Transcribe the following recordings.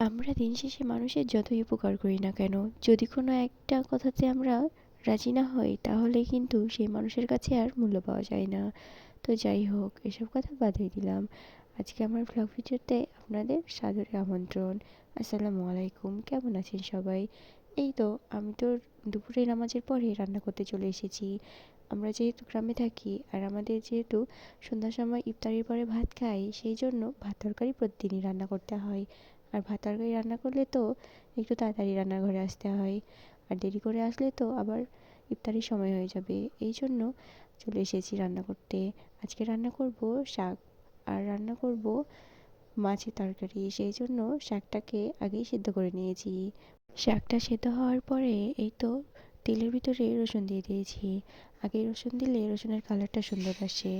আমরা দিন শেষে মানুষের যতই উপকার করি না কেন, যদি কোনো একটা কথাতে আমরা রাজি না হই, তাহলে কিন্তু সেই মানুষের কাছে আর মূল্য পাওয়া যায় না। তো যাই হোক, এসব কথা বাদই দিলাম। আজকে আমার ব্লগ ভিডিওতে আপনাদের সাদরে আমন্ত্রণ। আসসালামু আলাইকুম, কেমন আছেন সবাই? এই তো, আমি তো দুপুরে নামাজের পরে রান্না করতে চলে এসেছি। আমরা যেহেতু গ্রামে থাকি, আর আমাদের যেহেতু সন্ধ্যার সময় ইফতারির পরে ভাত খাই, সেই জন্য ভাত তরকারি প্রতিদিনই রান্না করতে হয়। আর ভাত তরকারি রান্না করলে তো একটু তাড়াতাড়ি রান্নাঘরে আসতে হয়। আর দেরি করে আসলে তো আবার ইফতারির সময় হয়ে যাবে। এই জন্য চলে এসেছি রান্না করতে। আজকে রান্না করব শাক আর রান্না করব মাছের তরকারি। সেই জন্য শাকটাকে আগেই সিদ্ধ করে নিয়েছি। শাকটা সেদ্ধ হওয়ার পরে এই তো তেলের ভিতরে রসুন দিয়ে দিয়েছি। আগে রসুন দিলে রসুনের কালারটা সুন্দর আসে।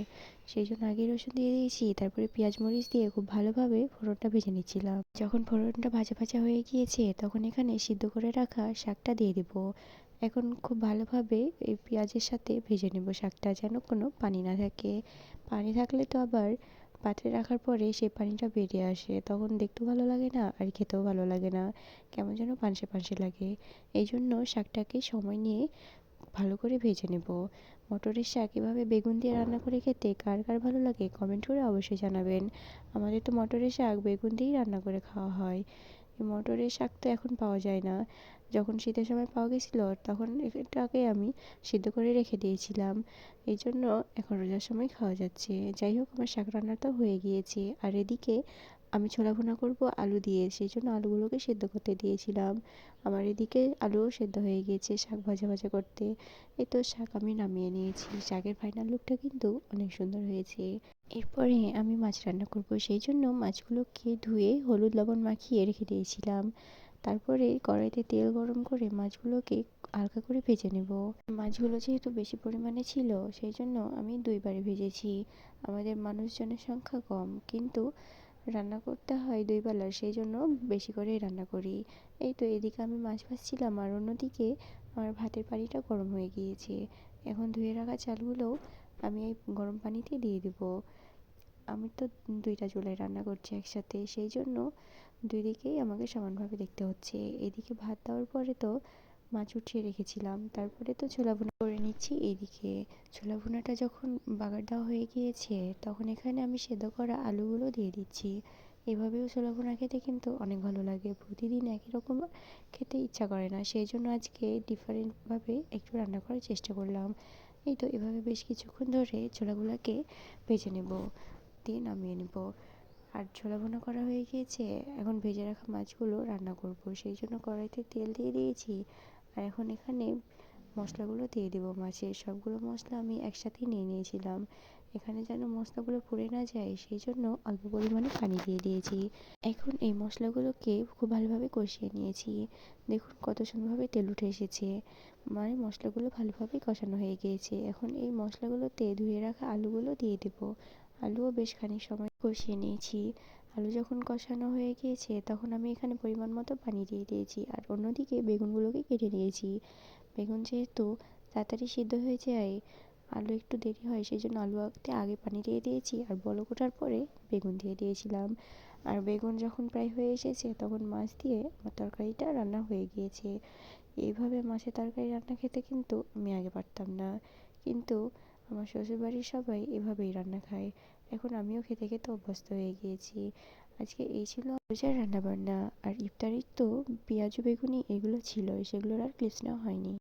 সেই জন্য আগে রসুন দিয়ে দিয়েছি, তারপরে পেঁয়াজ মরিচ দিয়ে খুব ভালোভাবে ফোড়নটা ভেজে নিচ্ছিলাম। যখন ফোড়নটা ভাজা ভাজা হয়ে গিয়েছে, তখন এখানে সিদ্ধ করে রাখা শাকটা দিয়ে দেব। এখন খুব ভালোভাবে এই পেঁয়াজের সাথে ভেজে নেব শাকটা যেন কোনো পানি না থাকে। পানি থাকলে তো আবার পাত্রে রাখার পরে সেই পানিটা বেরিয়ে আসে। তখন দেখতেও ভালো লাগে না, আর খেতেও ভালো লাগে না। কেমন যেন পানসে পানসে লাগে। এই জন্য শাকটাকে সময় নিয়ে ভালো করে ভেজে নেব। মটরের শাক এভাবে বেগুন দিয়ে রান্না করে খেতে কার কার ভালো লাগে কমেন্ট করে অবশ্যই জানাবেন। আমাদের তো মটরের শাক বেগুন দিয়েই রান্না করে খাওয়া হয়। মটরের শাক তো এখন পাওয়া যায় না। যখন শীতের সময় পাওয়া গেছিল, তখন এটাকে আমি সিদ্ধ করে রেখে দিয়েছিলাম। এই জন্য এখন রোজার সময় খাওয়া যাচ্ছে। যাই হোক, আমার শাক রান্নাটা হয়ে গিয়েছে। আর এদিকে আমি ছোলা ভুনা করব, আলু দিয়ে। সেই জন্য আলুগুলোকে সেদ্ধ করতে দিয়েছিলাম। আমার এদিকে আলুও সেদ্ধ হয়ে গিয়েছে শাক ভাজা ভাজা করতে। এই তো শাক আমি নামিয়ে নিয়েছি। শাকের ফাইনাল লুকটা কিন্তু অনেক সুন্দর হয়েছে। এরপরে আমি মাছ রান্না করব। সেই জন্য মাছগুলোকে ধুয়ে হলুদ লবণ মাখিয়ে রেখে দিয়েছিলাম। তারপরে কড়াইতে তেল গরম করে মাছগুলোকে হালকা করে ভেজে নেব। মাছগুলো যেহেতু বেশি পরিমাণে ছিল, সেই জন্য আমি দুইবারে ভেজেছি। আমাদের মানুষজনের সংখ্যা কম, কিন্তু রান্না করতে হয় দুই বেলার সেই জন্য বেশি করেই রান্না করি। এই তো এদিকে আমি মাছ ভাজছিলাম আর অন্যদিকে আমার ভাতের পানিটা গরম হয়ে গিয়েছে। এখন ধুয়ে রাখা চালগুলো আমি এই গরম পানিতে দিয়ে দেবো। আমি তো দুইটা চুলায় রান্না করছি একসাথে, সেই জন্য দুই দিকেই আমাকে সমানভাবে দেখতে হচ্ছে। এদিকে ভাত দেওয়ার পরে তো মাছ উঠিয়ে রেখেছিলাম। তারপরে তো ছোলা ভুনা করে নিচ্ছি। এইদিকে ছোলা ভুনাটা যখন বাগার দেওয়া হয়ে গিয়েছে, তখন এখানে আমি সেদ্ধ করা আলুগুলো দিয়ে দিচ্ছি। এভাবেও ছোলা ভুনা খেতে কিন্তু অনেক ভালো লাগে। প্রতিদিন একই রকম খেতে ইচ্ছা করে না। সেই জন্য আজকে ডিফারেন্টভাবে একটু রান্না করার চেষ্টা করলাম। এই তো এভাবে বেশ কিছুক্ষণ ধরে ছোলাগুলোকে ভেজে নেব, দিয়ে নামিয়ে নেব। আর ছোলা ভুনা করা হয়ে গিয়েছে, এখন ভেজে রাখা মাছগুলো রান্না করব। সেই জন্য কড়াইতে তেল দিয়ে দিয়েছি। আর এখন এখানে মশলাগুলো দিয়ে দেবো মাছের। সবগুলো মশলা আমি একসাথেই নিয়ে নিয়েছিলাম। এখানে যেন মশলাগুলো পুড়ে না যায়, সেই জন্য অল্প পরিমাণে পানি দিয়ে দিয়েছি। এখন এই মশলাগুলোকে খুব ভালোভাবে কষিয়ে নিয়েছি। দেখুন কত সুন্দরভাবে তেল উঠে এসেছে। মানে মশলাগুলো ভালোভাবে কষানো হয়ে গিয়েছে। এখন এই মশলাগুলোতে ধুয়ে রাখা আলুগুলো দিয়ে দেবো। আলুও বেশ খানিক সময় কষিয়ে নিয়েছি। আলু যখন কষানো হয়ে গিয়েছে, তখন আমি এখানে পরিমাণ মতো পানি দিয়ে দিয়েছি। আর অন্যদিকে বেগুনগুলোকে কেটে নিয়েছি। বেগুন যেহেতু তাড়াতাড়ি সিদ্ধ হয়ে যায়, আলু একটু দেরি হয় সেই জন্য আলু আঁকতে আগে পানি দিয়ে দিয়েছি আর বলক ওঠার পরে বেগুন দিয়ে দিয়েছিলাম। আর বেগুন যখন প্রায় হয়ে এসেছে, তখন মাছ দিয়ে আমার তরকারিটা রান্না হয়ে গিয়েছে। এইভাবে মাছের তরকারি রান্না খেতে কিন্তু আমি আগে পারতাম না। কিন্তু আমার শ্বশুরবাড়ির সবাই এভাবেই রান্না খায়। এখন আমিও খেতে খেতে অভ্যস্ত হয়ে গিয়েছি। আজকে এই ছিল রোজার রান্নাবান্না। আর ইফতারির তো পেঁয়াজু, বেগুনি এগুলো ছিলই, সেগুলোর আর ক্লিপস নেওয়া হয়নি।